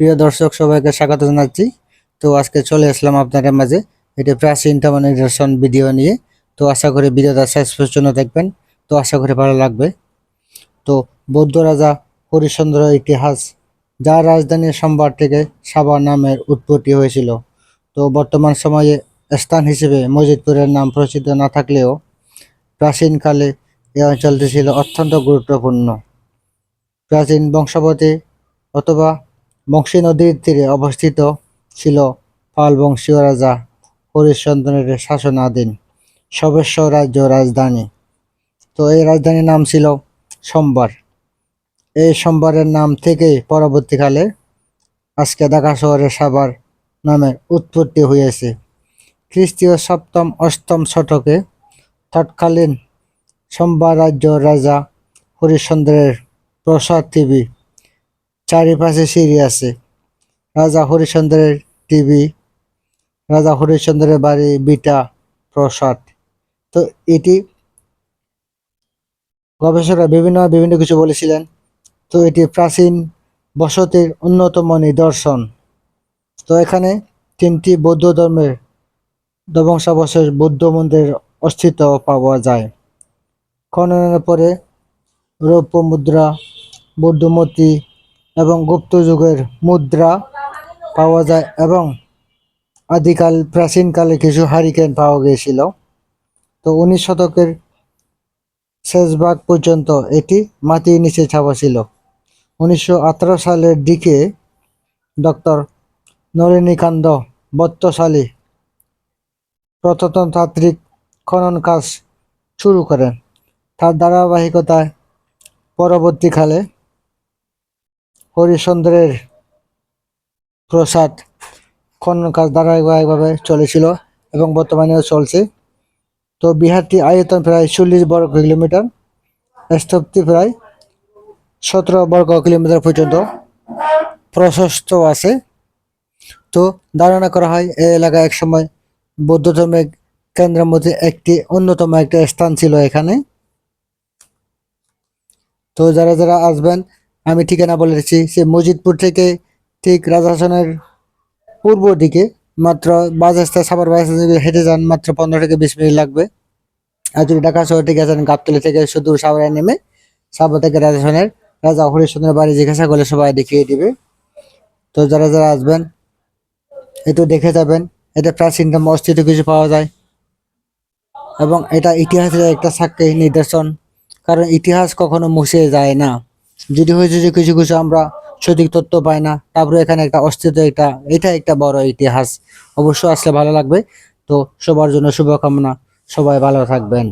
প্রিয় দর্শক, সবাইকে স্বাগত জানাচ্ছি। তো আজকে চলে আসলাম আপনাদের মাঝে এটি প্রাচীন নিদর্শন ভিডিও নিয়ে। তো আশা করি ভিডিওটা শেষ পর্যন্ত দেখবেন। তো আশা করি ভালো লাগবে। তো বৌদ্ধ রাজা হরিশ্চন্দ্র ইতিহাস যার রাজধানী সোমবার থেকে সাবা নামের উৎপত্তি হয়েছিল। তো বর্তমান সময়ে স্থান হিসেবে মসজিদপুরের নাম প্রসিদ্ধ না থাকলেও প্রাচীনকালে এই অঞ্চলটি ছিল অত্যন্ত গুরুত্বপূর্ণ। প্রাচীন বংশপতি অথবা বংশী নদীর তীরে অবস্থিত ছিল পাল বংশীয় রাজা হরিশ্চন্দ্রের শাসনাধীন সর্বেশ্বর রাজ্য রাজধানী। তো এই রাজধানীর নাম ছিল সোমবার। এই সোমবারের নাম থেকেই পরবর্তীকালে আজকে ঢাকা শহরের সাভার নামের উৎপত্তি হয়েছে খ্রিস্টীয় সপ্তম, অষ্টম শতকে তৎকালীন সোমবার রাজ্য রাজা হরিশ্চন্দ্রের প্রসাদ টিভি চারিপাশে সিঁড়ি আছে। রাজা হরিশ্চন্দ্রের টিভি, রাজা হরিশ্চন্দ্রের বাড়ি বিটা প্রসাদ। তো এটি গবেষকরা বিভিন্ন বিভিন্ন কিছু বলেছিলেন। তো এটি প্রাচীন বসতির অন্যতম নিদর্শন। তো এখানে তিনটি বৌদ্ধ ধর্মের ধ্বংসাবশেষ বৌদ্ধ মন্দিরের অস্তিত্ব পাওয়া যায়। খননের পরে রৌপ্য মুদ্রা, বৌদ্ধমূর্তি এবং গুপ্ত যুগের মুদ্রা পাওয়া যায় এবং আদিকাল প্রাচীনকালে কিছু হারিকেন পাওয়া গিয়েছিল। তো উনিশ শতকের শেষ ভাগ পর্যন্ত এটি মাটির নিচে ছাপা ছিল। উনিশশো আঠারো সালের দিকে ডক্টর নলিনীকান্ত বত্তশালী প্রত্নতাত্ত্বিক খনন কাজ শুরু করেন। তার ধারাবাহিকতায় পরবর্তীকালে হরিশ্চন্দ্রের প্রসাদ খনন কাজ ধারাবাহিকভাবে চলেছিল এবং বর্তমানেও চলছে। তো বিহারটি আয়তন প্রায় চল্লিশ বর্গ কিলোমিটার, স্থপতি প্রায় সতেরো বর্গ কিলোমিটার পর্যন্ত প্রশস্ত আছে। তো ধারণা করা হয়, এই এলাকা একসময় বৌদ্ধ ধর্মের কেন্দ্রের মধ্যে একটি অন্যতম একটা স্থান ছিল এখানে। তো যারা যারা আসবেন আমি ঠিকানা বলে দিচ্ছি, সে মসজিদপুর থেকে ঠিক রাজহাসনের পূর্ব দিকে মাত্র বাস রাস্তা সাবার বাস হেঁটে যান, মাত্র পনেরো থেকে বিশ মিনিট লাগবে। আর যদি ঢাকা শহর থেকে আসেন গাবতলি থেকে শুধু সাবরায় নেমে সাবর থেকে রাজহাসনের রাজা হরিশ্চন্দ্রের বাড়ি জিজ্ঞাসা করলে সবাই দেখিয়ে দিবে। তো যারা যারা আসবেন, একটু দেখে যাবেন এটা প্রাচীন অস্তিত্ব কিছু পাওয়া যায়। এবং এটা ইতিহাসের একটা সাক্ষী নিদর্শন, কারণ ইতিহাস কখনো মুছে যায় না। যদি হয়েছে যে কিছু কিছু আমরা সঠিক তথ্য পাই না তারপরে এখানে একটা অস্তিত্ব একটা, এটা একটা বড় ইতিহাস। অবশ্যই আসলে ভালো লাগবে। তো সবার জন্য শুভকামনা। সবাই ভালো থাকবেন।